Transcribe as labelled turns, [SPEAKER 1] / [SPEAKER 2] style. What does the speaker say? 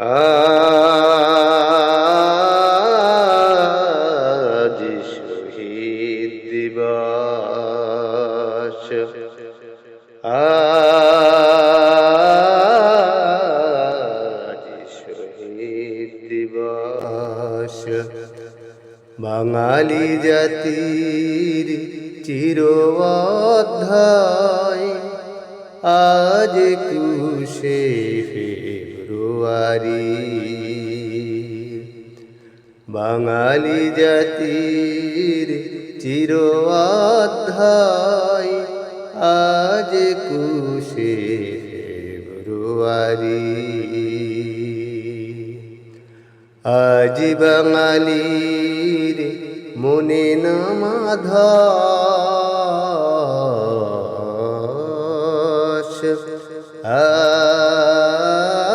[SPEAKER 1] আজ শহীদ দিবস। আজ শহীদ দিবস। বাঙালি জাতির চির অধ্যায়। আজ কুশে ফেব্রুয়ারি বাঙালি জাতির চির আজ কুশে ফেব্রুয়ারি। আজ বাঙালির মনে নামাধাস